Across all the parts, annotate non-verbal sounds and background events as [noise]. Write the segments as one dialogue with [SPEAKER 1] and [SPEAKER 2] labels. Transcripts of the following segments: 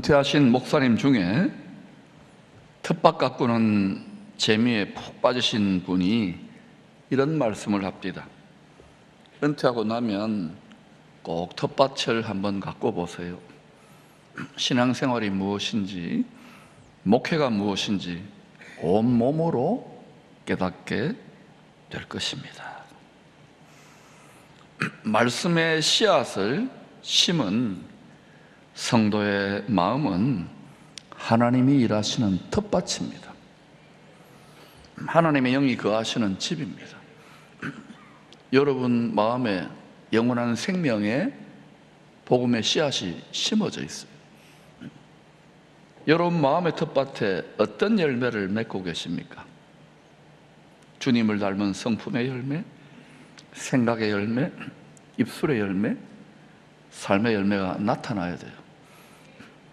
[SPEAKER 1] 은퇴하신 목사님 중에 텃밭 가꾸는 재미에 푹 빠지신 분이 이런 말씀을 합니다. 은퇴하고 나면 꼭 텃밭을 한번 가꿔 보세요. 신앙생활이 무엇인지, 목회가 무엇인지 온 몸으로 깨닫게 될 것입니다. [clears throat] 말씀의 씨앗을 심은 성도의 마음은 하나님이 일하시는 텃밭입니다. 하나님의 영이 거하시는 집입니다. [clears throat] 여러분 마음에 영원한 생명의 복음의 씨앗이 심어져 있어요. 여러분 마음의 텃밭에 어떤 열매를 맺고 계십니까? 주님을 닮은 성품의 열매, 생각의 열매, 입술의 열매, 삶의 열매가 나타나야 돼요.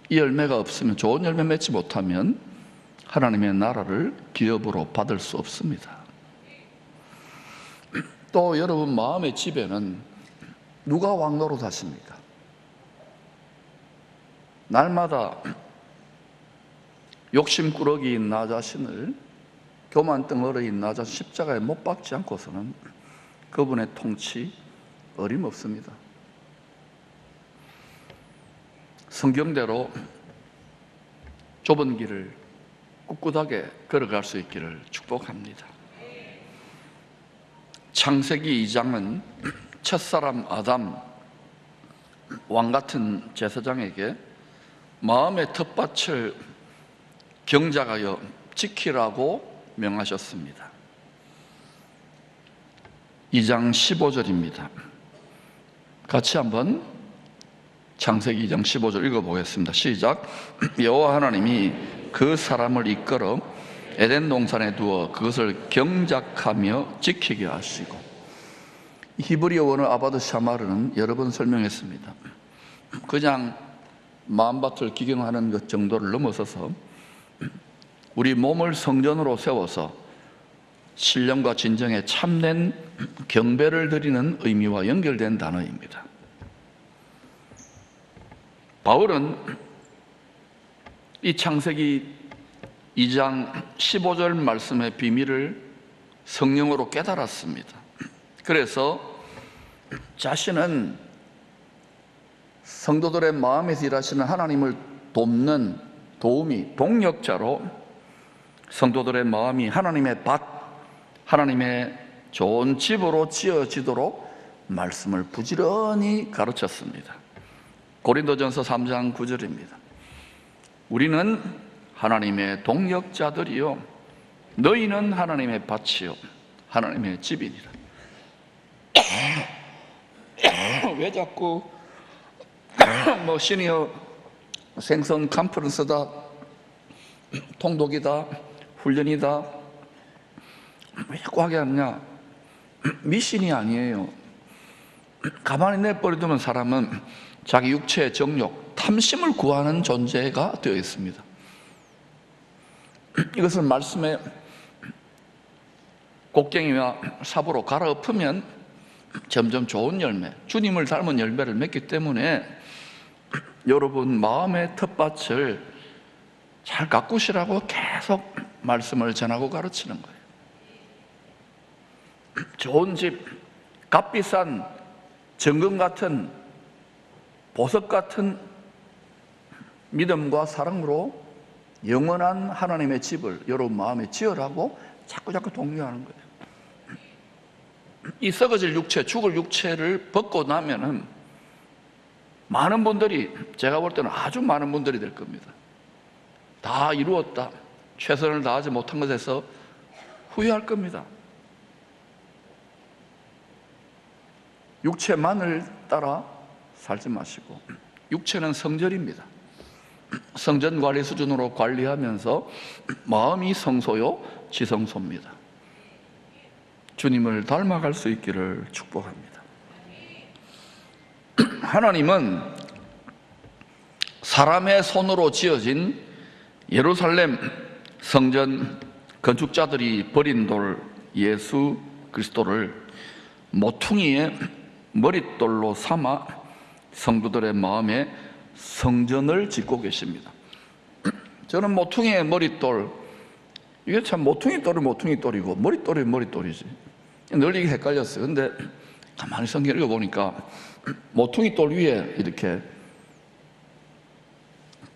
[SPEAKER 1] 이 열매가 없으면 좋은 열매 맺지 못하면 하나님의 나라를 기업으로 받을 수 없습니다. [clears throat] 또 여러분 마음의 집에는 누가 왕노로 하십니까? 날마다 [clears throat] 욕심꾸러기인 나 자신을 교만 덩어리인 나 자신 십자가에 못 박지 않고서는 그분의 통치 어림없습니다. 성경대로 좁은 길을 꿋꿋하게 걸어갈 수 있기를 축복합니다. 창세기 2장은 첫사람 아담 왕 같은 제사장에게 마음의 텃밭을 경작하여 지키라고 명하셨습니다. 2장 15절입니다. 같이 한번 창세기 2장 15절 읽어보겠습니다. 시작. [clears throat] 여호와 하나님이 그 사람을 이끌어 에덴 동산에 두어 그것을 경작하며 지키게 하시고 히브리어 원어 아바드 샤마르는 여러 번 설명했습니다. [clears throat] 그냥 마음밭을 기경하는 것 정도를 넘어서서 [clears throat] 우리 몸을 성전으로 세워서 신령과 진정에 참된 경배를 드리는 의미와 연결된 단어입니다. 바울은 이 창세기 2장 15절 말씀의 비밀을 성령으로 깨달았습니다. 그래서 자신은 성도들의 마음에서 일하시는 하나님을 돕는 도움이 동력자로 성도들의 마음이 하나님의 밭, 하나님의 좋은 집으로 지어지도록 말씀을 부지런히 가르쳤습니다. 고린도전서 3장 9절입니다. 우리는 하나님의 동력자들이요 너희는 하나님의 밭이요 하나님의 집이니라. [coughs] 왜 자꾸 [coughs] 뭐 시니어 생선 컨퍼런스다 통독이다 훈련이다 왜 자꾸 하게 하느냐 미신이 아니에요 가만히 내버려두면 사람은 자기 육체의 정욕 탐심을 구하는 존재가 되어 있습니다 [clears throat] 이것을 말씀에 곡괭이와 삽으로 갈아엎으면 점점 좋은 열매, 주님을 닮은 열매를 맺기 때문에 [clears throat] 여러분 마음의 텃밭을 잘 가꾸시라고 계속 말씀을 전하고 가르치는 거예요. [clears throat] 좋은 집, 값비싼 정금 같은 보석 같은 믿음과 사랑으로 영원한 하나님의 집을 여러분 마음에 지으라고 자꾸 자꾸 독려하는 거예요. 이 썩어질 육체, 죽을 육체를 벗고 나면은 많은 분들이 제가 볼 때는 아주 많은 분들이 될 겁니다. 다 이루었다. 최선을 다하지 못한 것에서 후회할 겁니다. 육체만을 따라 살지 마시고 육체는 성전입니다. 성전 관리 수준으로 관리하면서 마음이 성소요 지성소입니다. 주님을 닮아갈 수 있기를 축복합니다. 하나님은 사람의 손으로 지어진 예루살렘 성전 건축자들이 버린 돌 예수 그리스도를 모퉁이의 머릿돌로 삼아 성도들의 마음에 성전을 짓고 계십니다. 저는 모퉁이의 머릿돌, 이게 참 모퉁이 돌이 모퉁이 돌이고 머릿돌이 머릿돌이지. 늘 이게 헷갈렸어요. 근데 가만히 성경 읽어보니까 모퉁이 돌 위에 이렇게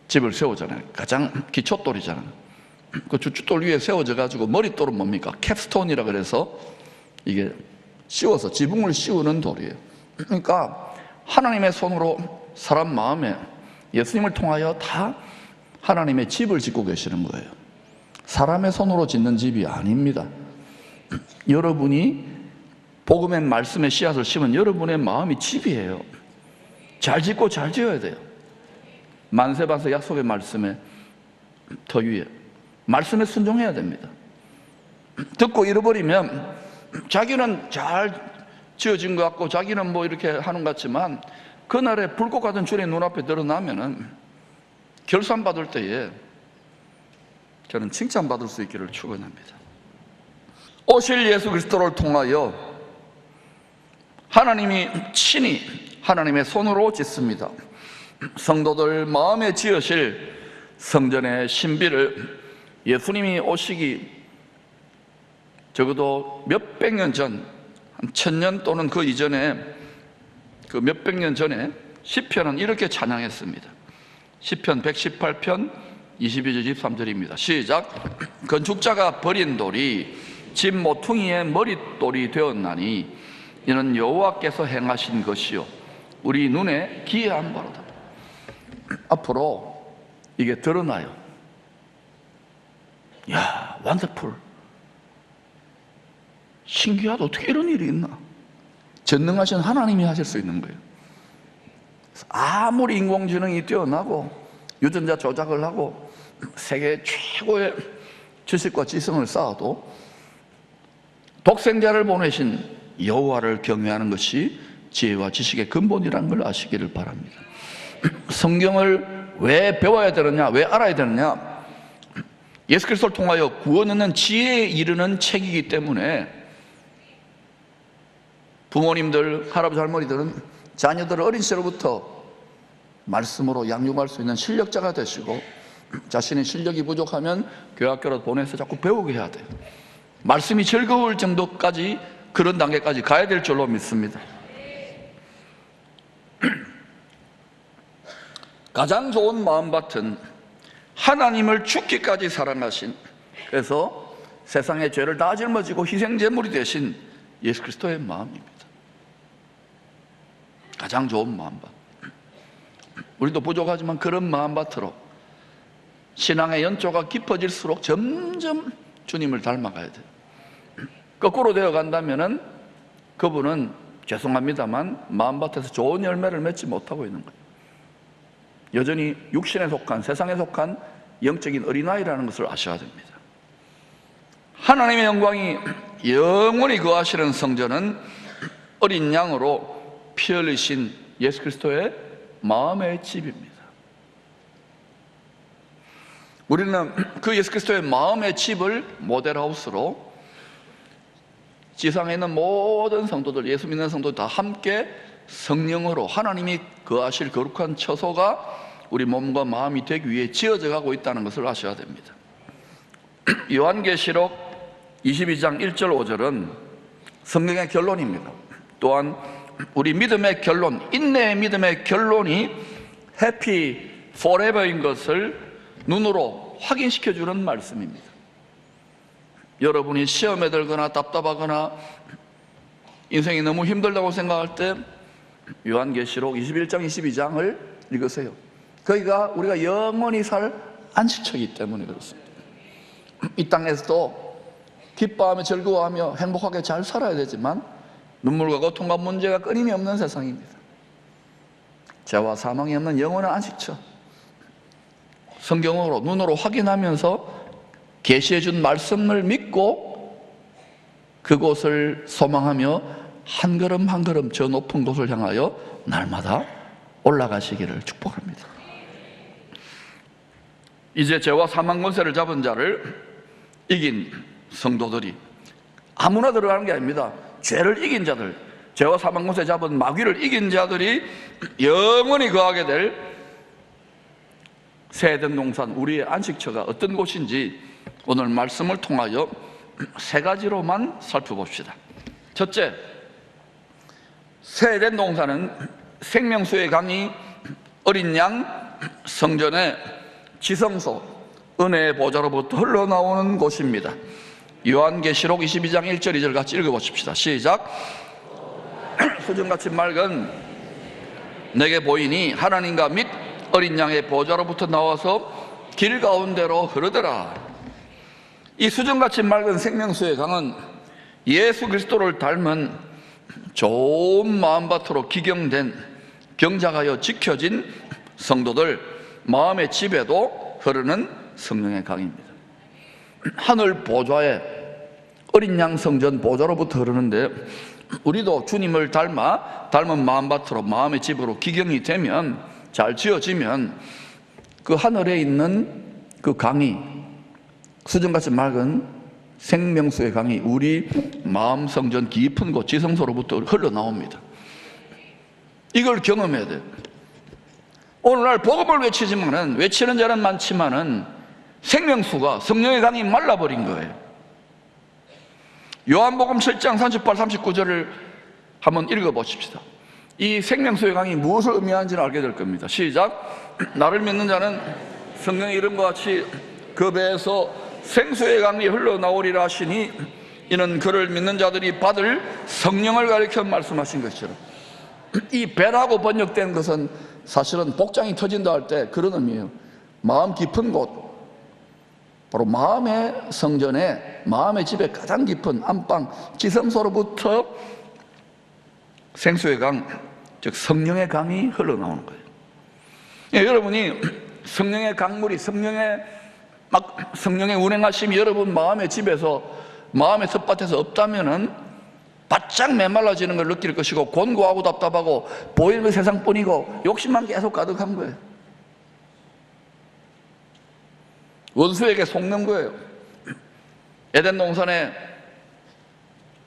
[SPEAKER 1] 집을 세우잖아요. 가장 기초돌이잖아요. 그 주춧돌 위에 세워져 가지고 머릿돌은 뭡니까? 캡스톤이라 그래서 이게 씌워서 지붕을 씌우는 돌이에요. 그러니까 하나님의 손으로 사람 마음에 예수님을 통하여 다 하나님의 집을 짓고 계시는 거예요. 사람의 손으로 짓는 집이 아닙니다. [clears throat] 여러분이 복음의 말씀의 씨앗을 심은 여러분의 마음이 집이에요. 잘 짓고 잘 지어야 돼요. 만세반세 약속의 말씀에 더 위에 말씀에 순종해야 됩니다. [clears throat] 듣고 잃어버리면 자기는 잘 지어진 것 같고 자기는 뭐 이렇게 하는 것 같지만 그날에 불꽃 같은 주의 눈앞에 드러나면은 결산 받을 때에 저는 칭찬받을 수 있기를 축원합니다. 오실 예수 그리스도를 통하여 하나님이 친히 하나님의 손으로 짓습니다. 성도들 마음에 지으실 성전의 신비를 예수님이 오시기 적어도 몇백 년 전, 한 천년 또는 그 이전에 그 몇백 년 전에 시편은 이렇게 찬양했습니다. 시편 118편 22절 23절입니다. 시작. 건축자가 버린 돌이 집 모퉁이의 머릿돌이 되었나니 이는 여호와께서 행하신 것이요 우리 눈에 기이한 바로다. 앞으로 이게 드러나요. 야, 완더풀. 신기하다. 어떻게 이런 일이 있나? 전능하신 하나님이 하실 수 있는 거예요. 아무리 인공지능이 뛰어나고 유전자 조작을 하고 세계 최고의 지식과 지성을 쌓아도 독생자를 보내신 여호와를 경외하는 것이 지혜와 지식의 근본이라는 걸 아시기를 바랍니다. 성경을 왜 배워야 되느냐? 왜 알아야 되느냐? 예수 그리스도를 통하여 구원하는 지혜에 이르는 책이기 때문에 부모님들, 할아버지 할머니들은 자녀들을 어린 시절부터 말씀으로 양육할 수 있는 실력자가 되시고 자신의 실력이 부족하면 교학교로 보내서 자꾸 배우게 해야 돼요. 말씀이 즐거울 정도까지 그런 단계까지 가야 될 줄로 믿습니다. [clears throat] 가장 좋은 마음밭은 하나님을 죽기까지 사랑하신 그래서 세상의 죄를 다 짊어지고 희생제물이 되신 예수 그리스도의 마음입니다. 가장 좋은 마음밭. 우리도 부족하지만 그런 마음밭으로 신앙의 연조가 깊어질수록 점점 주님을 닮아가야 돼요. 거꾸로 되어 간다면은 그분은 죄송합니다만 마음밭에서 좋은 열매를 맺지 못하고 있는 거예요. 여전히 육신에 속한 세상에 속한 영적인 어린아이라는 것을 아셔야 됩니다. 하나님의 영광이 영원히 거하시는 성전은 어린 양으로 피 흘리신 예수 그리스도의 마음의 집입니다. 우리는 그 예수 그리스도의 마음의 집을 모델하우스로 지상에 있는 모든 성도들, 예수 믿는 성도들 다 함께 성령으로 하나님이 거하실 거룩한 처소가 우리 몸과 마음이 되기 위해 지어져 가고 있다는 것을 아셔야 됩니다. [clears throat] 요한계시록 22장 1절 5절은 성경의 결론입니다. 또한 우리 믿음의 결론, 인내의 믿음의 결론이 해피 forever인 것을 눈으로 확인시켜 주는 말씀입니다. 여러분이 시험에 들거나 답답하거나 인생이 너무 힘들다고 생각할 때 요한계시록 21장 22장을 읽으세요. 거기가 우리가 영원히 살 안식처이기 때문에 그렇습니다. 이 땅에서도 기뻐하며 즐거워하며 행복하게 잘 살아야 되지만 눈물과 고통과 문제가 끊임이 없는 세상입니다. 죄와 사망이 없는 영원한 안식처. 성경으로 눈으로 확인하면서 계시해 준 말씀을 믿고 그곳을 소망하며 한 걸음 한 걸음 저 높은 곳을 향하여 날마다 올라가시기를 축복합니다. 이제 죄와 사망 권세를 잡은 자를 이긴 성도들이 아무나 들어가는 게 아닙니다. 죄를 이긴 자들, 죄와 사망 권세 잡은 마귀를 이긴 자들이 영원히 거하게 될 새에덴 동산 우리의 안식처가 어떤 곳인지 오늘 말씀을 통하여 세 가지로만 살펴봅시다. 첫째, 새에덴 동산은 생명수의 강이 어린 양 성전의 지성소 은혜의 보좌로부터 흘러나오는 곳입니다. 요한계시록 22장 1절 2절 같이 읽어보십시다. 시작. [clears throat] 수정같이 맑은 내게 보이니 하나님과 및 어린 양의 보좌로부터 나와서 길 가운데로 흐르더라. 이 수정같이 맑은 생명수의 강은 예수 그리스도를 닮은 좋은 마음밭으로 기경된 경작하여 지켜진 성도들 마음의 집에도 흐르는 성령의 강입니다. [clears throat] 하늘 보좌에 어린 양 성전 보좌로부터 흐르는데 우리도 주님을 닮아 닮은 마음밭으로 마음의 집으로 기경이 되면 잘 지어지면 그 하늘에 있는 그 강이 수정같이 맑은 생명수의 강이 우리 마음 성전 깊은 곳 지성소로부터 흘러나옵니다. 이걸 경험해야 돼요. 오늘날 복음을 외치지만은 외치는 자는 많지만은 생명수가 성령의 강이 말라버린 거예요. 요한복음 7장 38, 39절을 한번 읽어보십시다. 이 생명수의 강이 무엇을 의미하는지는 알게 될 겁니다. 시작. [clears throat] 나를 믿는 자는 성령의 이름과 같이 그 배에서 생수의 강이 흘러나오리라 하시니 이는 그를 믿는 자들이 받을 성령을 가리켜 말씀하신 것처럼 [clears throat] 이 배라고 번역된 것은 사실은 복장이 터진다 할 때 그런 의미예요. 마음 깊은 곳, 바로 마음의 성전에 마음의 집에 가장 깊은 안방 지성소로부터 생수의 강, 즉 성령의 강이 흘러나오는 거예요. 예, 여러분이 [clears throat] 성령의 강물이 성령의 막 성령의 운행하심이 여러분 마음의 집에서 마음의 텃밭에서 없다면은 바짝 메말라지는 걸 느낄 것이고 곤고하고 답답하고 보이는 건 세상뿐이고 욕심만 계속 가득한 거예요. 원수에게 속는 거예요. 에덴 동산에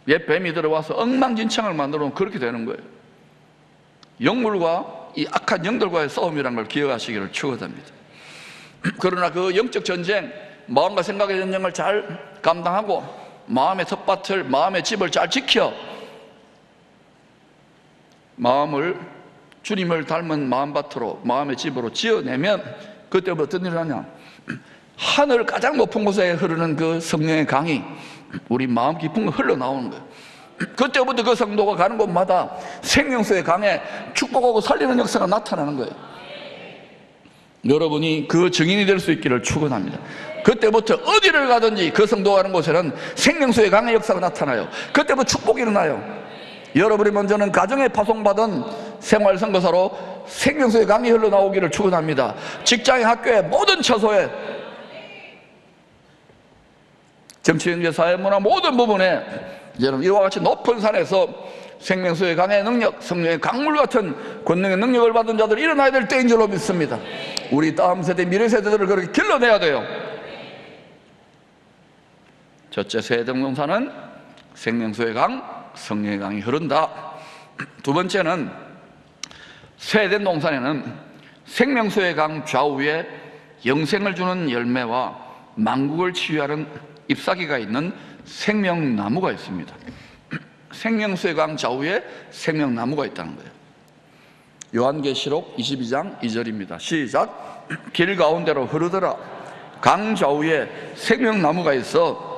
[SPEAKER 1] 옛 뱀이 들어와서 엉망진창을 만들어 놓으면 그렇게 되는 거예요. 영물과 이 악한 영들과의 싸움이라는 걸 기억하시기를 축원합니다. [clears throat] 그러나 그 영적 전쟁, 마음과 생각의 전쟁을 잘 감당하고 마음의 텃밭을, 마음의 집을 잘 지켜 마음을 주님을 닮은 마음밭으로 마음의 집으로 지어내면 그때부터 어떤 일을 하냐? [clears throat] 하늘 가장 높은 곳에 흐르는 그 성령의 강이 우리 마음 깊은 거 흘러나오는 거예요. 그때부터 그 성도가 가는 곳마다 생명수의 강에 축복하고 살리는 역사가 나타나는 거예요. 여러분이 그 증인이 될 수 있기를 축원합니다. 그때부터 어디를 가든지 그 성도가 가는 곳에는 생명수의 강의 역사가 나타나요. 그때부터 축복이 일어나요. 여러분이 먼저는 가정에 파송받은 생활 선거사로 생명수의 강이 흘러나오기를 축원합니다. 직장에 학교에 모든 처소에 정치, 경제, 사회, 문화 모든 부분에 여러분 이와 같이 높은 산에서 생명수의 강의 능력, 성령의 강물 같은 권능의 능력을 받은 자들이 일어나야 될 때인 줄로 믿습니다. 우리 다음 세대, 미래 세대들을 그렇게 길러내야 돼요. 첫째 세대동산은 생명수의 강, 성령의 강이 흐른다. 두 번째는 세된 동산에는 생명수의 강 좌우에 영생을 주는 열매와 만국을 치유하는 잎사귀가 있는 생명나무가 있습니다. [clears throat] 생명수의 강 좌우에 생명나무가 있다는 거예요. 요한계시록 22장 2절입니다. 시작. [clears throat] 길 가운데로 흐르더라. 강 좌우에 생명나무가 있어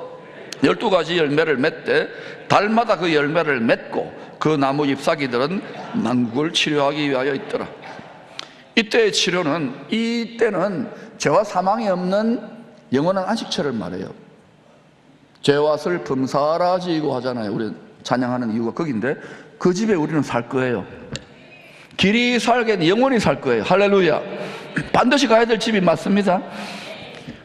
[SPEAKER 1] 열두 가지 열매를 맺되 달마다 그 열매를 맺고 그 나무 잎사귀들은 만국을 치료하기 위하여 있더라. 이때의 치료는 이때는 죄와 사망이 없는 영원한 안식처를 말해요. 죄와 슬픔 사라지고 하잖아요. 우리 찬양하는 이유가 거긴데 그 집에 우리는 살 거예요. 길이 살게 영원히 살 거예요. 할렐루야. 반드시 가야 될 집이 맞습니다.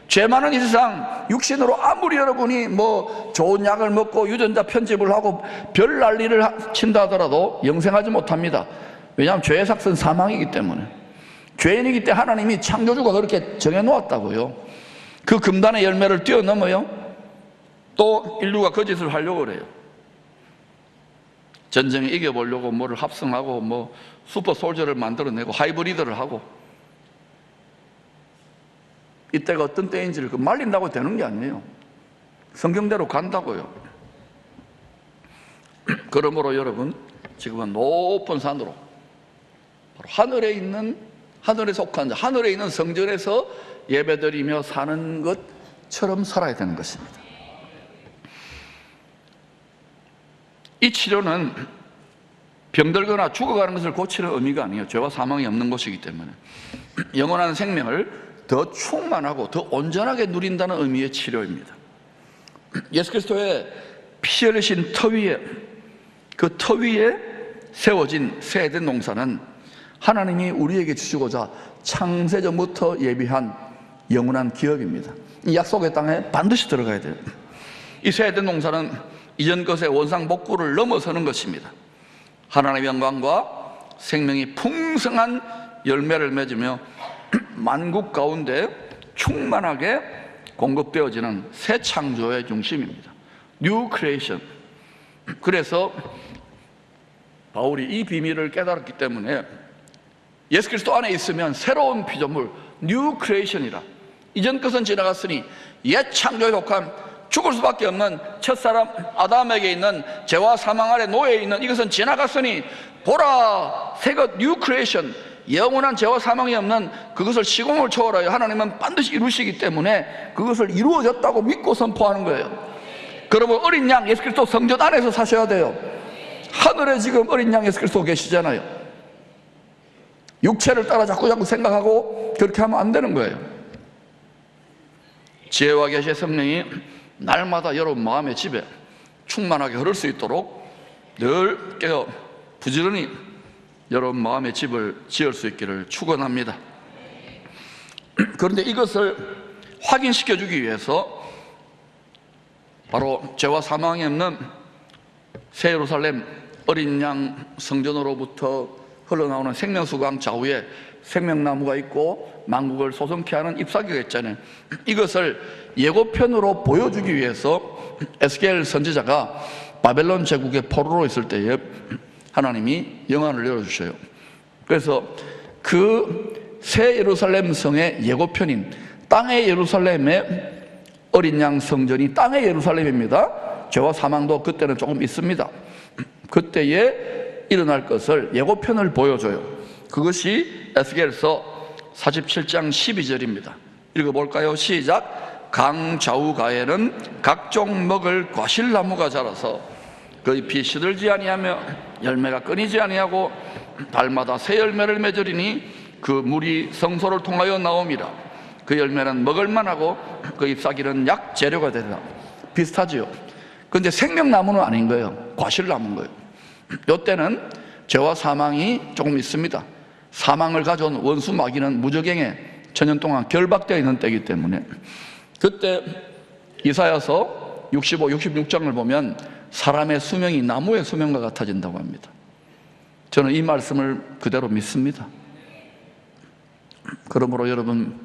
[SPEAKER 1] 죄 많은 이 세상 육신으로 아무리 여러분이 뭐 좋은 약을 먹고 유전자 편집을 하고 별 난리를 하- 친다 하더라도 영생하지 못합니다. 왜냐하면 죄의 삭은 사망이기 때문에 죄인이기 때문에 하나님이 창조주가 그렇게 정해놓았다고요. 그 금단의 열매를 뛰어넘어요. 또 인류가 거짓을 하려고 그래요. 전쟁에 이겨보려고 뭐를 합성하고 뭐 슈퍼 솔저를 만들어내고 하이브리드를 하고 이때가 어떤 때인지를 그 말린다고 되는 게 아니에요. 성경대로 간다고요. [clears throat] 그러므로 여러분, 지금은 높은 산으로, 바로 하늘에 있는, 하늘에 속한 자, 하늘에 있는 성전에서 예배드리며 사는 것처럼 살아야 되는 것입니다. 이 치료는 병들거나 죽어가는 것을 고치는 의미가 아니에요. 죄와 사망이 없는 것이기 때문에. 영원한 생명을 더 충만하고 더 온전하게 누린다는 의미의 치료입니다. 예수 그리스도의 피 흘리신 터 위에 그 터 위에 세워진 세된 농사는 하나님이 우리에게 주시고자 창세전부터 예비한 영원한 기업입니다. 이 약속의 땅에 반드시 들어가야 돼요. 이 세된 농사는 이전 것의 원상 복구를 넘어서는 것입니다. 하나님의 영광과 생명이 풍성한 열매를 맺으며 [clears throat] 만국 가운데 충만하게 공급되어지는 새 창조의 중심입니다. 뉴 크리에이션. 그래서 바울이 이 비밀을 깨달았기 때문에 예수 그리스도 안에 있으면 새로운 피조물 뉴 크리에이션이라 이전 것은 지나갔으니 옛 창조에 속한 죽을 수밖에 없는 첫사람 아담에게 있는 죄와 사망 아래 노예 있는 이것은 지나갔으니 보라 새것 뉴 크리에이션 영원한 죄와 사망이 없는 그것을 시공을 초월하여 하나님은 반드시 이루시기 때문에 그것을 이루어졌다고 믿고 선포하는 거예요. 그러면 어린 양 예수 그리스도 성전 안에서 사셔야 돼요. 하늘에 지금 어린 양 예수 그리스도 계시잖아요. 육체를 따라 자꾸 자꾸 생각하고 그렇게 하면 안 되는 거예요. 지혜와 계시의 성령이 날마다 여러분 마음의 집에 충만하게 흐를 수 있도록 늘 깨어 부지런히 여러분 마음의 집을 지을 수 있기를 축원합니다. [clears throat] 그런데 이것을 확인시켜 주기 위해서 바로 죄와 사망이 없는 새 예루살렘 어린 양 성전으로부터 흘러나오는 생명수강 좌우에 생명나무가 있고 만국을 소성케 하는 잎사귀가 있잖아요. 이것을 예고편으로 보여주기 위해서 에스겔 선지자가 바벨론 제국의 포로로 있을 때에 하나님이 영안을 열어주셔요. 그래서 그 새 예루살렘 성의 예고편인 땅의 예루살렘의 어린 양 성전이 땅의 예루살렘입니다. 죄와 사망도 그때는 조금 있습니다. 그때에 일어날 것을 예고편을 보여줘요. 그것이 에스겔서 47장 12절입니다. 읽어볼까요? 시작. 강 좌우가에는 각종 먹을 과실나무가 자라서 그 잎이 시들지 아니하며 열매가 끊이지 아니하고 달마다 새 열매를 맺으리니 그 물이 성소를 통하여 나옴이라 그 열매는 먹을만하고 그 잎사귀는 약 재료가 되리라 비슷하지요 근데 생명나무는 아닌 거예요 과실나무인 거예요 이때는 죄와 사망이 조금 있습니다 사망을 가져온 원수 마귀는 무적행에 천년 동안 결박되어 있는 때이기 때문에 그때 이사야서 65, 66장을 보면 사람의 수명이 나무의 수명과 같아진다고 합니다. 저는 이 말씀을 그대로 믿습니다. 그러므로 여러분,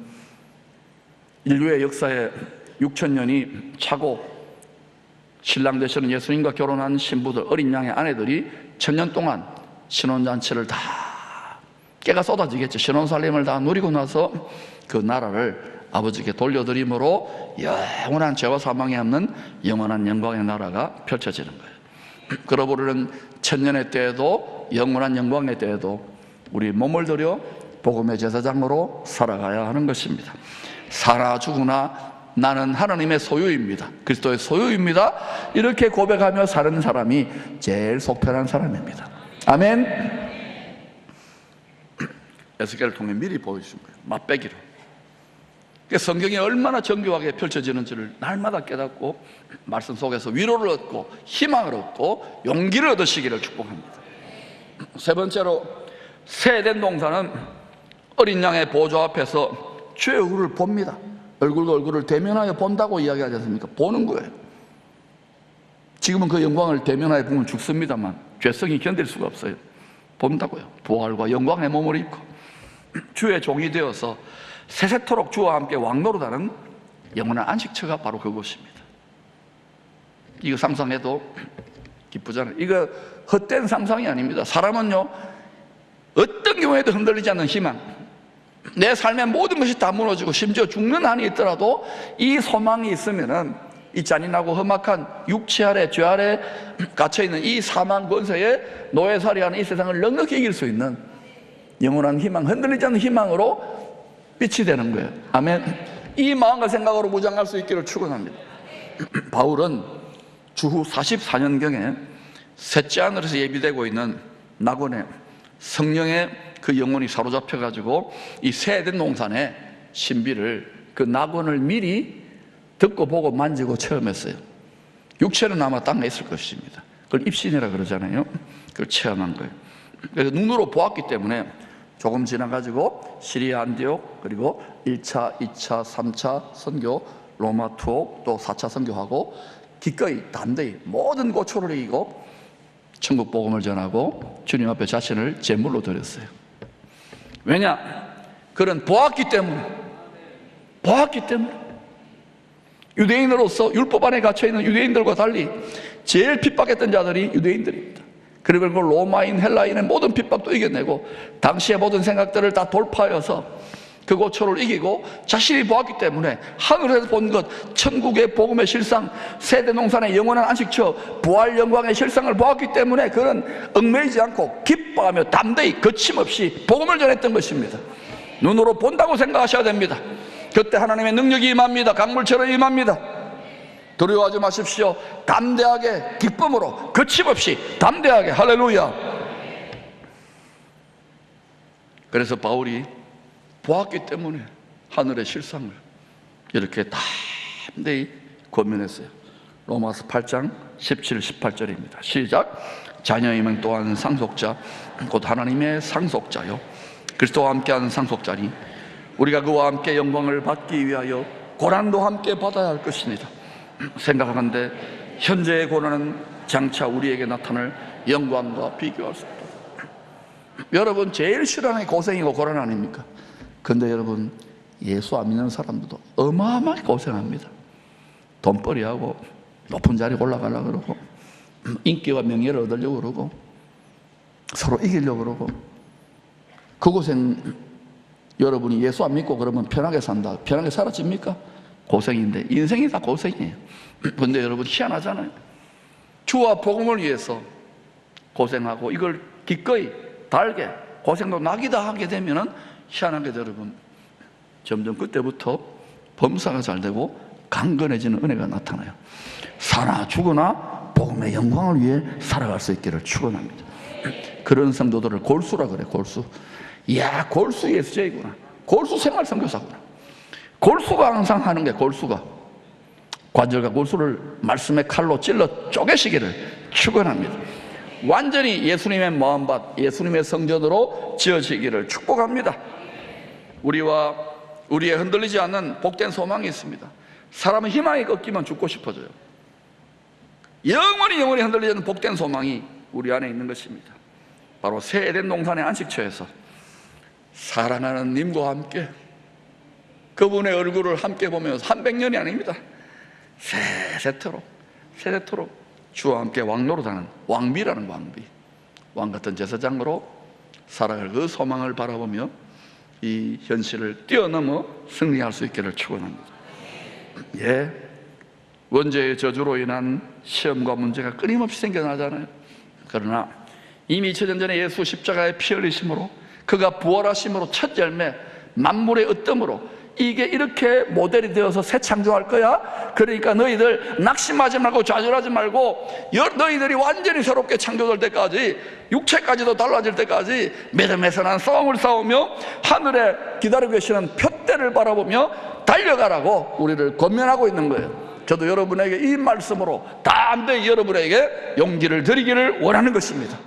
[SPEAKER 1] 인류의 역사에 6천 년이 차고 신랑 되시는 예수님과 결혼한 신부들, 어린 양의 아내들이 천년 동안 신혼잔치를 다 깨가 쏟아지겠죠. 신혼살림을 다 누리고 나서 그 나라를 아버지께 돌려드림으로 영원한 죄와 사망이 없는 영원한 영광의 나라가 펼쳐지는 거예요. [clears throat] 그러고는 천년의 때에도 영원한 영광의 때에도 우리 몸을 들여 복음의 제사장으로 살아가야 하는 것입니다. 살아 죽으나 나는 하나님의 소유입니다. 그리스도의 소유입니다. 이렇게 고백하며 사는 사람이 제일 속편한 사람입니다. 아멘. 에스겔을 통해 미리 보여준 거예요. 맛배기로. 그러니까 성경이 얼마나 정교하게 펼쳐지는지를 날마다 깨닫고 말씀 속에서 위로를 얻고 희망을 얻고 용기를 얻으시기를 축복합니다. 세 번째로 세된 동사는 어린 양의 보좌 앞에서 얼굴을 봅니다. 얼굴과 얼굴을 대면하여 본다고 이야기하지 않습니까? 보는 거예요. 지금은 그 영광을 대면하여 보면 죽습니다만 죄성이 견딜 수가 없어요. 본다고요. 부활과 영광의 몸을 입고 [clears throat] 주의 종이 되어서 세세토록 주와 함께 왕노릇하는 영원한 안식처가 바로 그곳입니다. 이거 상상해도 [clears throat] 기쁘잖아요. 이거 헛된 상상이 아닙니다. 사람은요, 어떤 경우에도 흔들리지 않는 희망, 내 삶의 모든 것이 다 무너지고 심지어 죽는 한이 있더라도 이 소망이 있으면은 이 잔인하고 험악한 육체 아래 죄 아래 갇혀 있는 이 사망 권세에 노예살이하는 이 세상을 넉넉히 이길 수 있는 영원한 희망, 흔들리지 않는 희망으로 빛이 되는 거예요. 아멘. 이 마음과 생각으로 무장할 수 있기를 축원합니다. [clears throat] 바울은 주후 44년경에 셋째 하늘에서 예비되고 있는 낙원에 성령의 그 영혼이 사로잡혀 가지고 이 세된 농산의 신비를 그 낙원을 미리 듣고 보고 만지고 체험했어요. 육체는 아마 땅에 있을 것입니다. 그걸 입신이라 그러잖아요. 그걸 체험한 거예요. 그래서 눈으로 보았기 때문에 조금 지나가지고 시리아 안디옥 그리고 1차, 2차, 3차 선교 로마 투옥 또 4차 선교하고 기꺼이 담대히 모든 고초를 이기고 천국 복음을 전하고 주님 앞에 자신을 제물로 드렸어요. 왜냐? 그런 보았기 때문에 보았기 때문에 유대인으로서 율법 안에 갇혀 있는 유대인들과 달리 제일 핍박했던 자들이 유대인들입니다. 그리고 그 로마인, 헬라인의 모든 핍박도 이겨내고 당시의 모든 생각들을 다 돌파하여서 그 고초를 이기고 자신이 보았기 때문에 하늘에서 본 것, 천국의 복음의 실상, 세대 농산의 영원한 안식처, 부활 영광의 실상을 보았기 때문에 그는 얽매이지 않고 기뻐하며 담대히 거침없이 복음을 전했던 것입니다. 눈으로 본다고 생각하셔야 됩니다. 그때 하나님의 능력이 임합니다. 강물처럼 임합니다. 두려워하지 마십시오. 담대하게 기쁨으로 거침없이 담대하게 할렐루야. 그래서 바울이 보았기 때문에 하늘의 실상을 이렇게 담대히 권면했어요. 로마서 8장 17, 18절입니다. 시작. 자녀이면 또한 상속자, 곧 하나님의 상속자요. 그리스도와 함께하는 상속자니 우리가 그와 함께 영광을 받기 위하여 고난도 함께 받아야 할 것입니다. 생각하건대 현재의 고난은 장차 우리에게 나타날 영광과 비교할 수 없다. 여러분 제일 싫어하는 게 고생이고 고난 아닙니까? 근데 여러분 예수 안 믿는 사람들도 어마어마하게 고생합니다. 돈벌이하고 높은 자리 올라가려고 그러고 인기와 명예를 얻으려고 그러고 서로 이기려고 그러고 그 고생 여러분이 예수 안 믿고 그러면 편하게 산다. 편하게 살아집니까? 고생인데 인생이 다 고생이에요. [clears throat] 근데 여러분 희한하잖아요. 주와 복음을 위해서 고생하고 이걸 기꺼이 달게 고생도 낙이다 하게 되면은 희한하게 여러분 점점 그때부터 범사가 잘 되고 강건해지는 은혜가 나타나요. 사나 죽으나 복음의 영광을 위해 살아갈 수 있기를 축원합니다. 그런 성도들을 골수라 그래 골수. 이야 골수 예수제이구나. 골수 생활 선교사구나. 골수가 항상 하는 게 골수가 관절과 골수를 말씀의 칼로 찔러 쪼개시기를 축원합니다. 완전히 예수님의 마음밭, 예수님의 성전으로 지어지기를 축복합니다. 우리와 우리의 흔들리지 않는 복된 소망이 있습니다. 사람은 희망이 꺾이면 죽고 싶어져요. 영원히 영원히 흔들리지 않는 복된 소망이 우리 안에 있는 것입니다. 바로 새 에덴 동산의 안식처에서 사랑하는 님과 함께 그분의 얼굴을 함께 보면서 한 백년이 아닙니다. 세세토록 세세토록 주와 함께 왕노릇하는 왕비라는 왕비 왕 같은 제사장으로 살아갈 그 소망을 바라보며 이 현실을 뛰어넘어 승리할 수 있기를 축원합니다. 예, 원죄의 저주로 인한 시험과 문제가 끊임없이 생겨나잖아요. 그러나 이미 2000년 전에 예수 십자가의 피 흘리심으로 그가 부활하심으로 첫 열매 만물의 으뜸으로 이게 이렇게 모델이 되어서 새 창조할 거야. 그러니까 너희들 낙심하지 말고 좌절하지 말고 여- 너희들이 완전히 새롭게 창조될 때까지 육체까지도 달라질 때까지 믿음의 선한 싸움을 싸우며 하늘에 기다리고 계시는 표대를 바라보며 달려가라고 우리를 권면하고 있는 거예요. 저도 여러분에게 이 말씀으로 담대히 여러분에게 용기를 드리기를 원하는 것입니다.